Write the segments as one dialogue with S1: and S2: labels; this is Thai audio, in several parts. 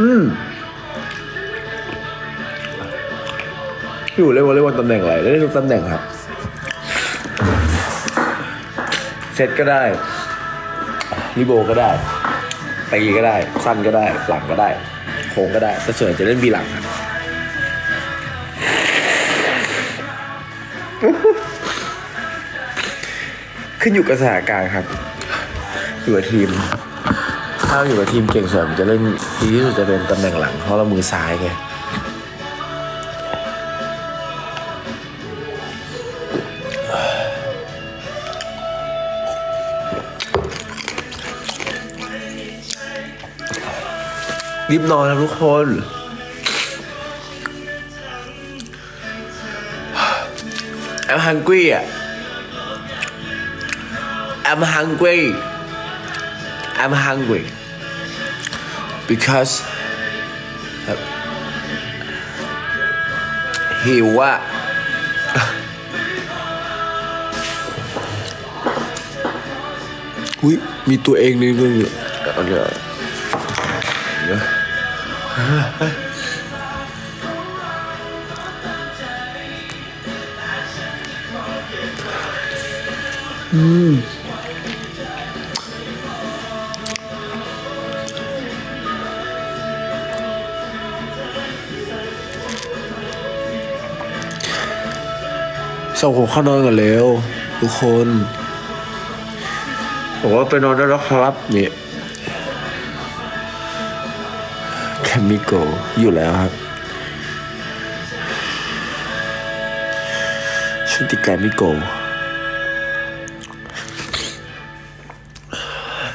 S1: อืมอยู่เล่นวอลเลย์บอลตำแหน่งอะไรเล่นทุกตำแหน่งครับ เซตก็ได้ลิโบก็ได้ตีก็ได้ สั้นก็ได้ หลังก็ได้ โค้งก็ได้แต่ส่วนจะเล่นบีหลังครับขึ้นอยู่กับสถานการณ์ครับอยู่กับทีม ถ้าอยู่กับทีมเก่งส่วนผมจะเล่นดีที่สุดจะเป็นตำแหน่งหลังเพราะเรามือซ้ายไงรีบนอนครับทุกคน I'm hungry อะ I'm hungry I'm hungry because แบบหิวอะอุ้ยมีตัวเองในนึงอยู่เอาเดี๋ยวเดี๋ยว ส่งผมเข้านอนกันเร็วทุกคนบอกว่าไปนอนได้แล้วครับเนี่ยแคมิโกอยู่แล้วครับชุติการมิโก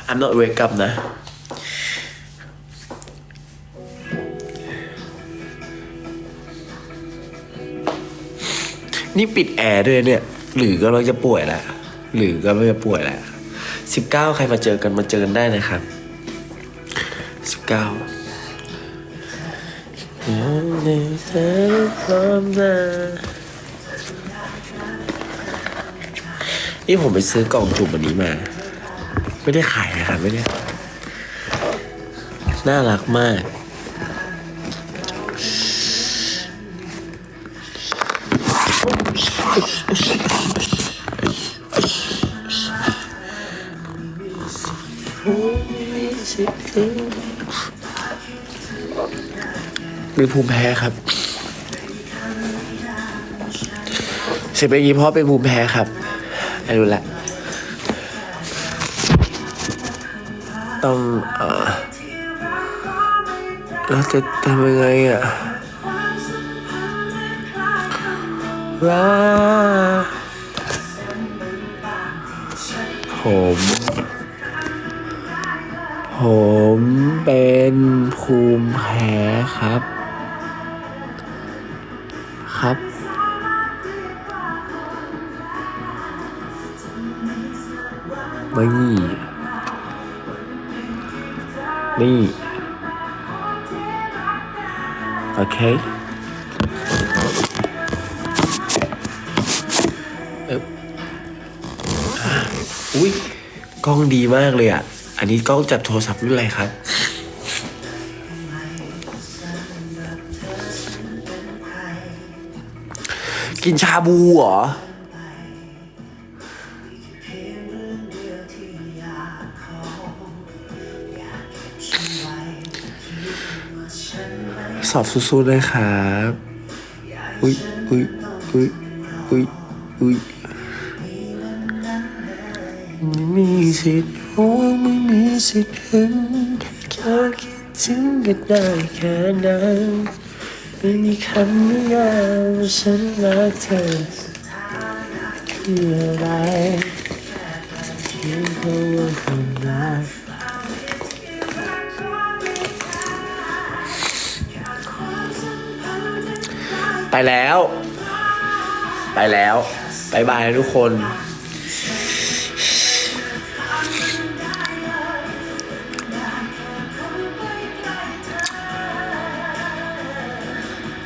S1: I'm not wake up นะ นี่ปิดแอร์ด้วยเนี่ย หรือกำลังจะป่วยแล้วหรือกำลังจะป่วยแล้วสิบเก้าใครมาเจอกันมาเจอกันได้นะครับสิบเก้านี่ผมไปซื้อกล่องจุ่มอันนี้มา ไม่ได้ขายนะครับไม่ได้ น่ารักมาก เป็นภูมิแพ้ครับเสียเป็นอย่างนี้เพราะเป็นภูมิแพ้ครับไม่รู้แหละต้องเออเราจะทำยังไงอะ ว่าผม ผมเป็นภูมิแพ้ครับ ครับ นี่ นี่โอออุ้ยกล้องดีมากเลยอะ อันนี้กล้องจับโทรศัพท์รุ่นอะไรครับ กินชาบูเหรอ สอบสู้ๆด้วยครับ อุ้ยอุ้ยอุ้ยอุ้ยอุ้ย ไม่มีสิทธิ์ห่วงไม่มีสิทธิ์หึงแค่คิดถึงกันได้แค่นั้นไม่มีคำนิยามฉันรักเธอคืออะไรเพียงเพราะว่าความรักไปแล้ว ไปแล้วบายบายทุกคน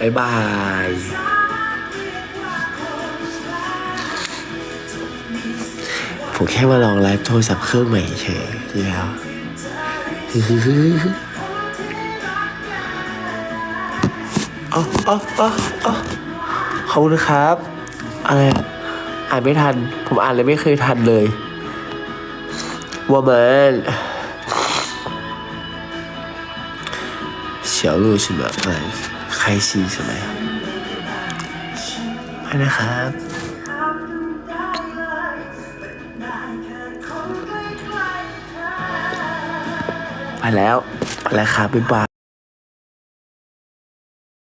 S1: บายบาย ผมแค่มาลองไลฟ์โทรศัพท์เครื่องใหม่เฉยๆแล้ว อ๋ออ๋ออ๋ออ๋อขอบคุณครับ อะไรอะอ่านไม่ทัน ผมอ่านเลยไม่เคยทันเลยว่ามัน小鹿什么呃 开心什么呀ไปนะครับ ไปแล้ว ไปแล้วครับบ๊ายบาย